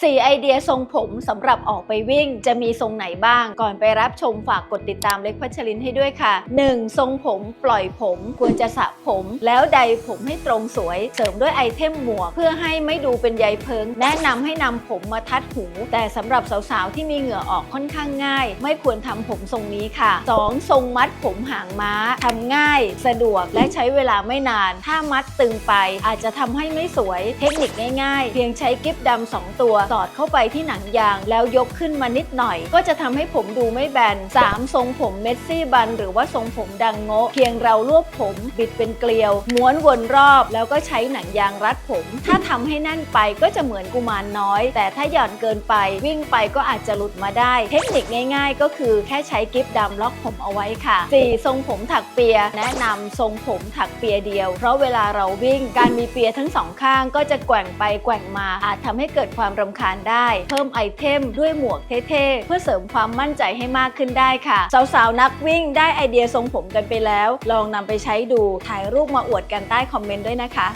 4 ไอเดียทรงผมสำหรับออกไปวิ่ง จะมีทรงไหนบ้าง ก่อนไปรับชมฝากกดติดตามเล็กพัชรินให้ด้วยค่ะ 1. ทรงผมปล่อยผมควรจะสระผม แล้วใดผมให้ตรงสวย เสริมด้วยไอเทมหมวก เพื่อให้ไม่ดูเป็นใยเพิง แนะนำให้นำผมมาทัดหู แต่สำหรับสาวๆ ที่มีเหงื่อออกค่อนข้างง่าย ไม่ควรทำผมทรงนี้ค่ะ 2. ทรงมัดผมหางม้าทำง่าย สะดวกและใช้เวลาไม่นาน ถ้ามัดตึงไป อาจจะทำให้ไม่สวย เทคนิคง่ายๆ เพียงใช้กิ๊บดำสองตัวสอดเข้าไปที่หนังยาง แล้วยกขึ้นมานิดหน่อย ก็จะทำให้ผมดูไม่แบน 3. ทรงผมเมสซี่บัน หรือว่าทรงผมดังโงะเพียงเรารวบผม บิดเป็นเกลียว ม้วนวนรอบ แล้วก็ใช้หนังยางรัดผม ถ้าทำให้แน่นไปก็จะเหมือนกุมารน้อย แต่ถ้าหย่อนเกินไปวิ่งไปก็อาจจะหลุดมาได้ เทคนิคง่ายๆ ก็คือแค่ใช้กิ๊บดำล็อกผมเอาไว้ค่ะ 4. ทรงผมถักเปีย แนะนำทรงผมถักเปียเดียว เพราะเวลาเราวิ่งการมีเปียทั้งสองข้างก็จะแกว่งไปแกว่งมาอาจทำให้เกิดความรำคาญได้ เพิ่มไอเทมด้วยหมวกเท่ๆ เพื่อเสริมความมั่นใจให้มากขึ้นได้ค่ะ สาวๆ นักวิ่งได้ไอเดียทรงผมกันไปแล้ว ลองนำไปใช้ดูถ่ายรูปมาอวดกันใต้คอมเมนต์ด้วยนะคะ